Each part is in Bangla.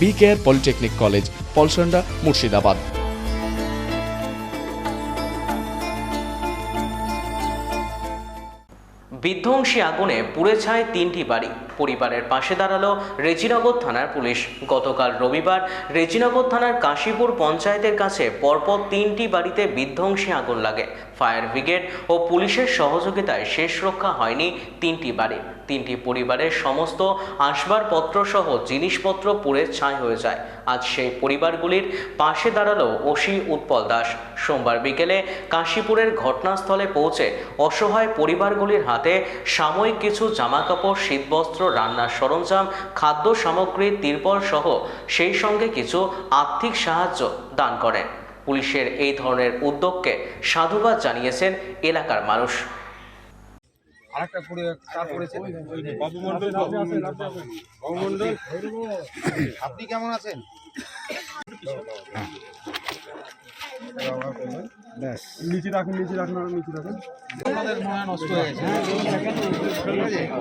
B care polytechnic college, Polsonda, Murshidabad. বিধ্বংসী আগুনে পুড়ে ছায় তিনটি বাড়ি। পরিবারের পাশে দাঁড়াল রেজিনগর থানার পুলিশ। গতকাল রবিবার রেজিনগর থানার কাশীপুর পঞ্চায়েতের কাছে পরপর তিনটি বাড়িতে বিধ্বংসী আগুন লাগে। ফায়ার ব্রিগেড ও পুলিশের সহযোগিতায় শেষ রক্ষা হয়নি তিনটি বাড়ি। তিনটি পরিবারের সমস্ত আসবাবপত্র সহ জিনিসপত্র পুড়ে ছাই হয়ে যায়। আজ সেই পরিবারগুলির পাশে দাঁড়াল ওসি উৎপল দাস। সোমবার বিকেলে কাশীপুরের ঘটনাস্থলে পৌঁছে অসহায় পরিবারগুলির হাতে সাময়িক কিছু জামাকাপড়, শীতবস্ত্র, রান্নার সরঞ্জাম, খাদ্য সামগ্রী, তিরপল সহ সেই সঙ্গে কিছু আর্থিক সাহায্য দান করেন। পুলিশের এই ধরনের উদ্যোগকে সাধুবাদ জানিয়েছেন এলাকার মানুষ। আরেকটা কার বাবুমন্ডল বাবুমন্ডল আপনি কেমন আছেন? নিচে রাখুন নিচে রাখুন আরও নিচে রাখুন। আমাদের মনে নষ্ট হয়ে গেছে।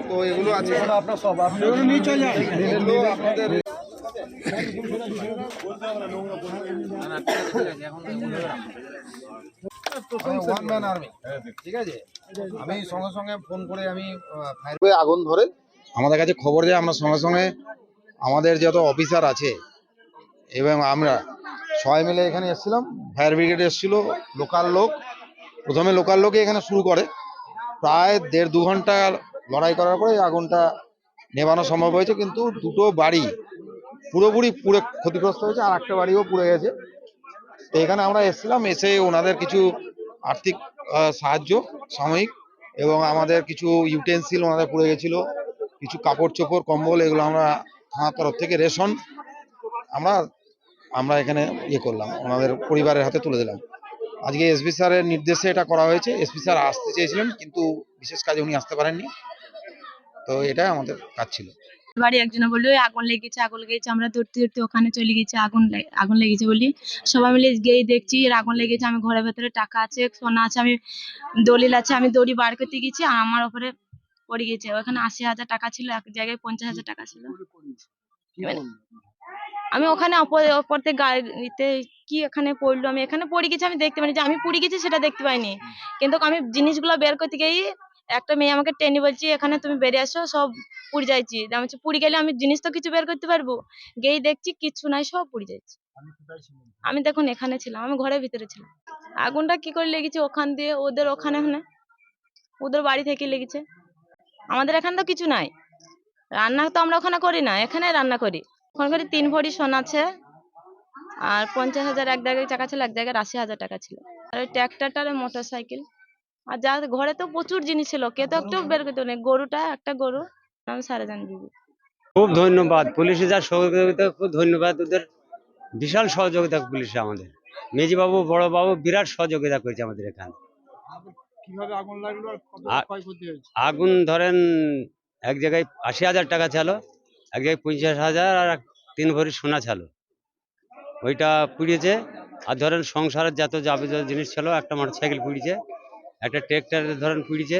তো এগুলো আছে। আপনার সব আপনি নিচে যান এগুলো আপনাদের ওয়ান ম্যান আর্মি ঠিক। আছে? আমি সঙ্গে সঙ্গে ফোন করে আমি আগুন ধরে। আমাদের কাছে খবর দেয় আমরা সঙ্গে সঙ্গে আমাদের যত অফিসার আছে এবং আমরা সবাই মিলে এখানে এসেছিলাম। ফায়ার ব্রিগেড এসেছিল লোকাল লোক। প্রথমে লোকাল লোকই এখানে শুরু করে। প্রায় দেড় দু ঘণ্টা লড়াই করার পরে আগুনটা নেভানো সম্ভব হয়েছে কিন্তু দুটো বাড়ি পুরোপুরি পুরো ক্ষতিগ্রস্ত হয়েছে আর একটা বাড়িও পুড়ে গেছে। তো এখানে আমরা এসেছিলাম, এসে ওনাদের কিছু আর্থিক সাহায্য, সাময়িক এবং আমাদের কিছু ইউটেন্সিল ওনাদের পড়ে গেছিল, কিছু কাপড় চোপড়, কম্বল, এগুলো আমরা থানার তরফ থেকে রেশন আমরা আমরা এখানে ইয়ে করলাম, ওনাদের পরিবারের হাতে তুলে দিলাম। আজকে এসপি স্যারের নির্দেশে এটা করা হয়েছে এসপি স্যার আসতে চেয়েছিলেন, কিন্তু বিশেষ কাজে উনি আসতে পারেননি। তো এটাই আমাদের কাজ ছিল। বাড়ি একজনে বলল "ওই আগুন লেগেছে আগুন লেগেছে আমরা ধরতে দৌড়তে ওখানে চলে গেছি আগুন আগুন লেগেছে বলি। সবাই মিলে গিয়ে দেখছি আগুন লেগেছে আমি ঘরের ভেতরে টাকা আছে সোনা আছে আমি দলিল আছে আমি দড়ি বার করতে গেছি আর আমার ওপরে পড়ে গেছে। ওখানে আশি হাজার টাকা ছিল এক জায়গায় পঞ্চাশ হাজার টাকা ছিল। আমি ওখানে অপর- ওপর গাড়িতে কি এখানে পড়ল আমি এখানে পড়ে গেছি আমি দেখতে পাইনি। যে আমি পড়ে গেছি সেটা দেখতে পাইনি। কিন্তু আমি জিনিসগুলো বের করতে গিয়ে একটা মেয়ে আমাকে টেনে বলছি এখানে তুমি বেরিয়ে আসো সব পুড়ে যাইছি। আমি বলছি, পুড়ে গেলে আমি জিনিস তো কিছু বের করতে পারব? গিয়ে দেখছি কিচ্ছু নাই সব পুড়ে যাচ্ছে আমি দেখুন এখানে ছিলাম আমি ঘরের ভিতরে ছিলাম। আগুনটা কি করে লেগেছে ওখান দিয়ে ওদের ওখানে ওখানে ওদের বাড়ি থেকে লেগেছে। আমাদের এখানে তো কিছু নাই। রান্না তো আমরা ওখানে করি না এখানে রান্না করি। ওখানে করে তিন ভরি সোনা আছে আর পঞ্চাশ হাজার এক জায়গায় টাকা ছিল এক জায়গায় আশি হাজার টাকা ছিল। আর ওই ট্র্যাক্টরটা আর মোটর সাইকেল আর যা ঘরে তো প্রচুর জিনিস ছিল কে তো একটু বের করতে পারেনি গরুটা একটা গরু আমি সারা জান দিবি খুব ধন্যবাদ। পুলিশে যা সহযোগিতা খুব ধন্যবাদ। ওদের বিশাল সহযোগিতা পুলিশে আমাদের। মেজবাবু বড়বাবু বিরাট সহযোগিতা করেছে আমাদের এখানে। আগুন লাগল আর কত আ- ক্ষয়ক্ষতি হয়েছে? আগুন ধরেন এক জায়গায় আশি হাজার টাকা ছিল এক জায়গায় পঞ্চাশ হাজার আর এক তিন ভরি সোনা ছিল। ওইটা পুড়িয়েছে। আর ধরেন সংসারের যত যাবতীয় জিনিস ছিল একটা মোটর সাইকেল পুড়িয়েছে। একটা ট্রেক্টর ধরেন পুড়িয়েছে